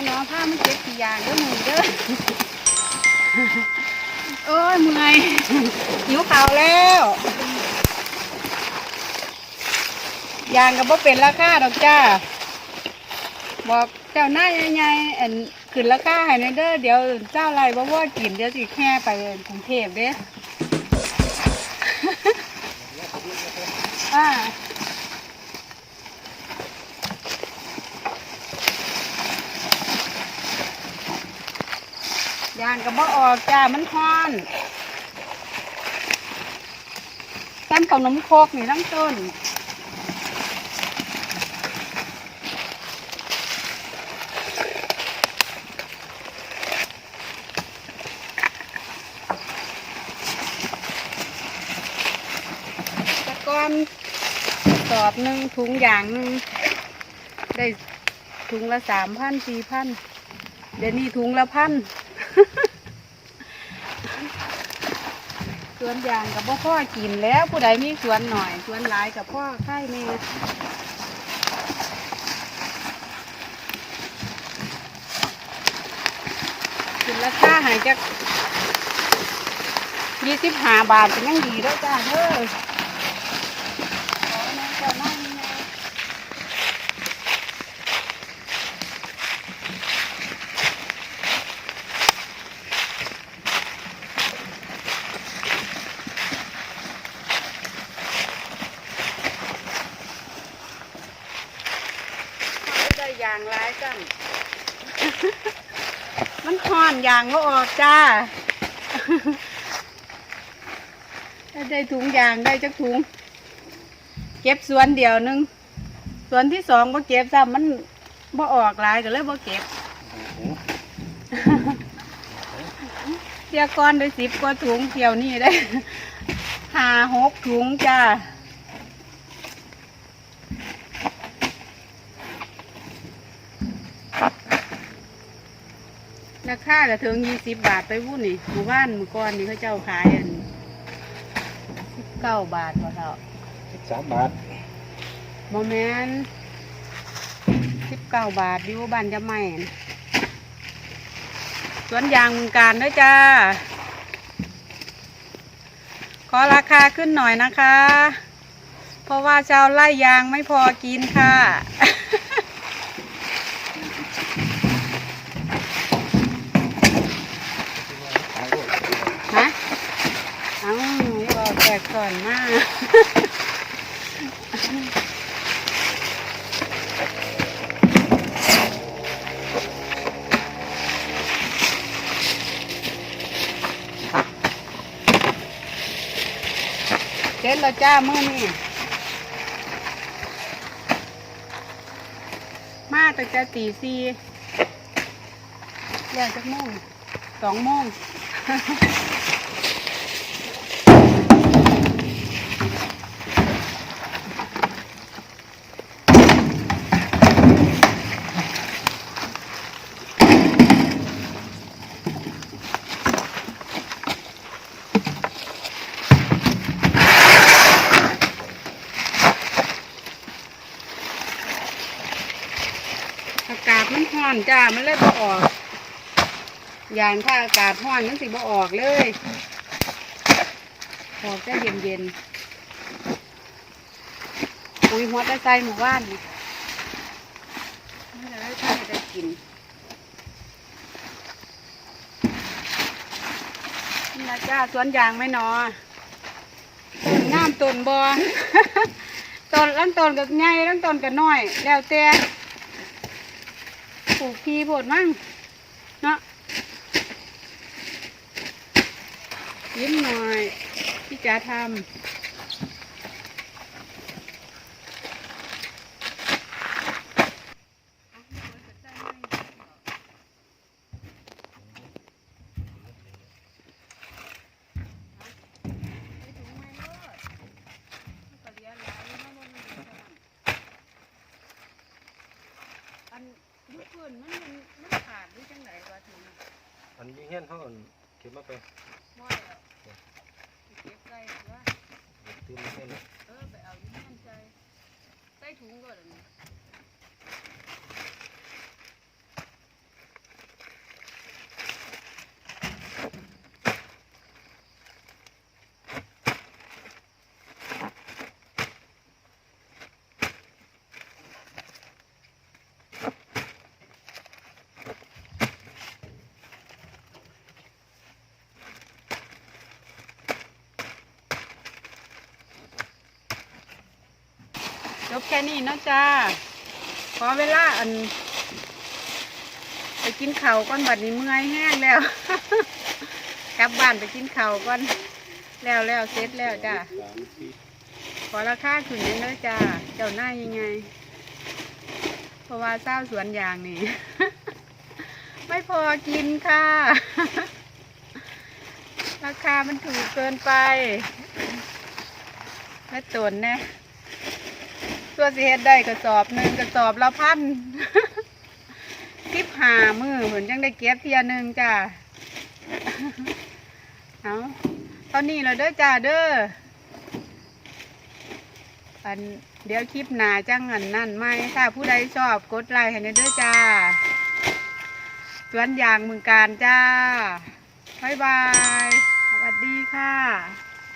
ให้น้องผ้ามันเจ็บกี่อย่างเด้อมือเด้อโอ้ยเมื่อยหิวข่าวแล้วยางกับบ่เป็นราคาดอกจ้า บอกเจ้าหน้าใหญ่ๆอันขึ้นราคาให้หน่อยเด้อเดี๋ยวเจ้าไรบ่ว่ากินเดี๋ยวสิแค่ไปกรุงเทพเด้อ่า ยางกับบ่ออกจ้ามันฮ้อนแต้มกับน้ำโคกนี่ทั้งต้นตะก้อนสอบหนึ่งถุงอย่างหนึ่งได้ถุงละสามพันสี่พันเดี๋ยวนี้ถุงละพัน สวนยางกับพ่อพ่อกินแล้วผู้ใดมีสวนหน่อยสวนหลายกับพ่อค่ายเมกินราคาหายจากยี่สิบห้าบาทเป็นยังดีแล้วจ้าเด้อขอแม่เจ้านั่งนี่นะเอาได้อย่างร้ายจังมันคอนอย่างก็ออกจ้า ได้ถุงยางได้จักถุง เก็บสวนเดียวนึงสวนที่สองบ่เก็บซ้ำมันบ่ออกหลายก็เลยบ่เก็บเที่ยก่อนได้สิบกว่าถุงเที่ยวนี้ได้ห้าหกถุงจ้า ราคาก็ถึงยี่สิบบาทไปวุ้นนี่หมู่บ้านหมู่ก้อนนี่เขาเจ้าขายอันสิบเก้าบาทว่าเท่าสิบสามบาทโมเมนสิบเก้าบาทอยู่บ้านจะไม่นสวนยางเมืองการด้วยจ้า ขอราคาขึ้นหน่อยนะคะ เพราะว่าชาวไร่ยางไม่พอกินค่ะ ฮะเอ้าไม่บอ ก่อนมากเจ็ดแล้วจ้ามื่อนี่มาตั้งแต่ตีสี่แล้วจักโมงสองโมง อากาศมันร้ อนจ้ามันเลยบ่ออกยานถ้าอากาศร้อนมันสิบ่ออกเลยออกแต่เย็นเย็นๆอุ้ยหัวตะไซหมู่บ้านนี่จะได้ท่านได้กินนี่นะจ้าสวนยางไม่นอน้ำต้นบอต้นลังต้นกับใหญ่ลังต้นกับน้อย แล้วแต่ ปลูกพีโพดมั่งเนาะยิ้มหน่อยพี่จ๋าทำอันยุคเพื่อนมันมันมันขาดหรือจังไหนวะถึง อันนี้ เฮี้ยนเขาอั่นเก็บมาไปบ่อยอะเก็บใส่ว่าเก็บตื้มมาให้นะ เออไปเอาอยู่นั่นใจใส่ถุงก่อนอันนี้ จบแค่นี้เนาะจ้า ขอเวลาอัน ไปกินข้าวก่อนบัดนี้เมื่อยแห้งแล้ว กลับบ้านไปกินข้าวก่อนแล้วแล้วเสร็จแล้วจ้า ขอราคาขึ้นเด้อจ้า เจ้าหน้ายังไง เพราะว่าเศร้าสวนยางนี่ ไม่พอกินค่ะ ราคามันถูกเกินไปแม่ตนเนี่ย ตัวสิเฮ็ดได้กระสอบหนึ่งกระสอบละพันสิบหามือเหมือนจังได้เก็บเทียหนึ่งจ้าเอาตอนนี้เราเด้อจ้าเด้ออันเดี๋ยวคลิปหนาจังอันนั่นไหมถ้าผู้ใดชอบกดไลค์ให้หน่อยเด้อจ้าสวนยางเมืองการจ้า บ๊ายบาย สวัสดีค่ะ